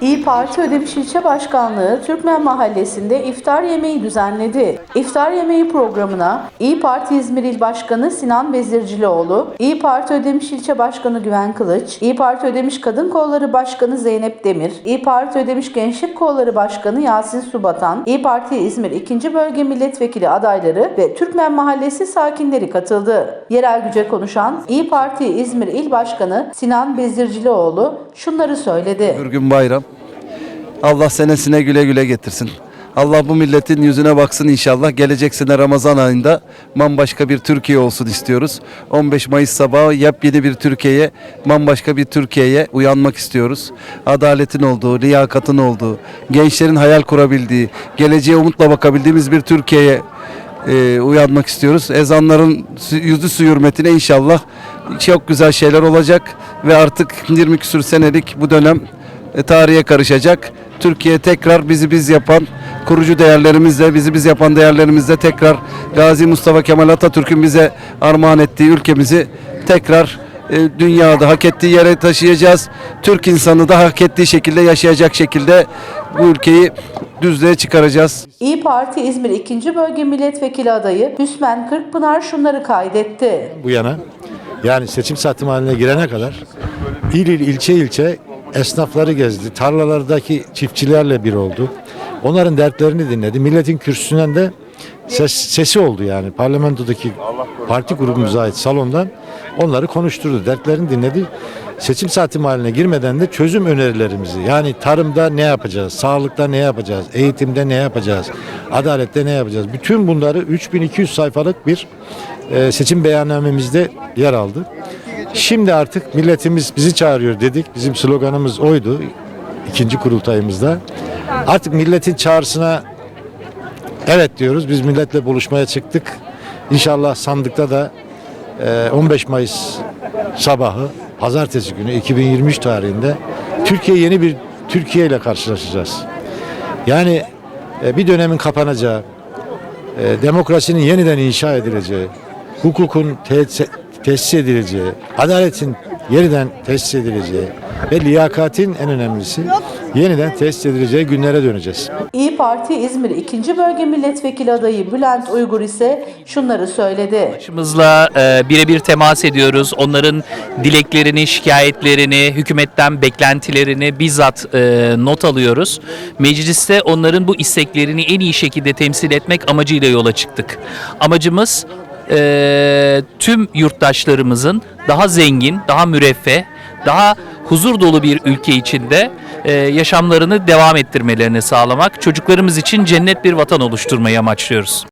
İyi Parti Ödemiş İlçe Başkanlığı Türkmen Mahallesi'nde iftar yemeği düzenledi. İftar yemeği programına İyi Parti İzmir İl Başkanı Sinan Bezircilioğlu, İyi Parti Ödemiş İlçe Başkanı Güven Kılıç, İyi Parti Ödemiş Kadın Kolları Başkanı Zeynep Demir, İyi Parti Ödemiş Gençlik Kolları Başkanı Yasin Subatan, İyi Parti İzmir 2. Bölge Milletvekili adayları ve Türkmen Mahallesi sakinleri katıldı. Yerel güce konuşan İyi Parti İzmir İl Başkanı Sinan Bezircilioğlu şunları söyledi. Bir gün bayram. Allah senesine güle güle getirsin. Allah bu milletin yüzüne baksın inşallah. Gelecek sene Ramazan ayında bambaşka bir Türkiye olsun istiyoruz. 15 Mayıs sabahı yepyeni bir Türkiye'ye, bambaşka bir Türkiye'ye uyanmak istiyoruz. Adaletin olduğu, liyakatın olduğu, gençlerin hayal kurabildiği, geleceğe umutla bakabildiğimiz bir Türkiye'ye e, uyanmak istiyoruz. Ezanların yüzü su hürmetine inşallah çok güzel şeyler olacak ve artık 20 küsür senelik bu dönem e, tarihe karışacak. Türkiye tekrar bizi biz yapan kurucu değerlerimizle, bizi biz yapan değerlerimizle tekrar Gazi Mustafa Kemal Atatürk'ün bize armağan ettiği ülkemizi tekrar e, dünyada hak ettiği yere taşıyacağız. Türk insanı da hak ettiği şekilde yaşayacak şekilde bu ülkeyi düzlüğe çıkaracağız. İyi Parti İzmir 2. Bölge Milletvekili adayı Hüsmen Kırkpınar şunları kaydetti. bu yana yani seçim saati haline girene kadar il il ilçe ilçe esnafları gezdi. Tarlalardaki çiftçilerle bir oldu. Onların dertlerini dinledi. Milletin kürsüsünden de ses, sesi oldu yani. Parlamentodaki parti grubumuza ait salondan onları konuşturdu. Dertlerini dinledi. Seçim saati haline girmeden de çözüm önerilerimizi yani tarımda ne yapacağız, sağlıkta ne yapacağız, eğitimde ne yapacağız, adalette ne yapacağız. Bütün bunları 3200 sayfalık bir e, seçim beyannamemizde yer aldı. Şimdi artık milletimiz bizi çağırıyor dedik. Bizim sloganımız oydu ikinci kurultayımızda. Artık milletin çağrısına evet diyoruz. Biz milletle buluşmaya çıktık. İnşallah sandıkta da e, 15 Mayıs sabahı pazartesi günü 2023 tarihinde Türkiye yeni bir Türkiye ile karşılaşacağız. Yani e, bir dönemin kapanacağı, e, demokrasinin yeniden inşa edileceği, hukukun te- tesis edileceği, adaletin yeniden tesis edileceği ve liyakatin en önemlisi yeniden tesis edileceği günlere döneceğiz. İyi Parti İzmir 2. Bölge Milletvekili adayı Bülent Uygur ise şunları söyledi. Başımızla e, birebir temas ediyoruz. Onların dileklerini, şikayetlerini, hükümetten beklentilerini bizzat e, not alıyoruz. Mecliste onların bu isteklerini en iyi şekilde temsil etmek amacıyla yola çıktık. Amacımız e, tüm yurttaşlarımızın daha zengin, daha müreffeh, daha huzur dolu bir ülke içinde e, yaşamlarını devam ettirmelerini sağlamak, çocuklarımız için cennet bir vatan oluşturmayı amaçlıyoruz.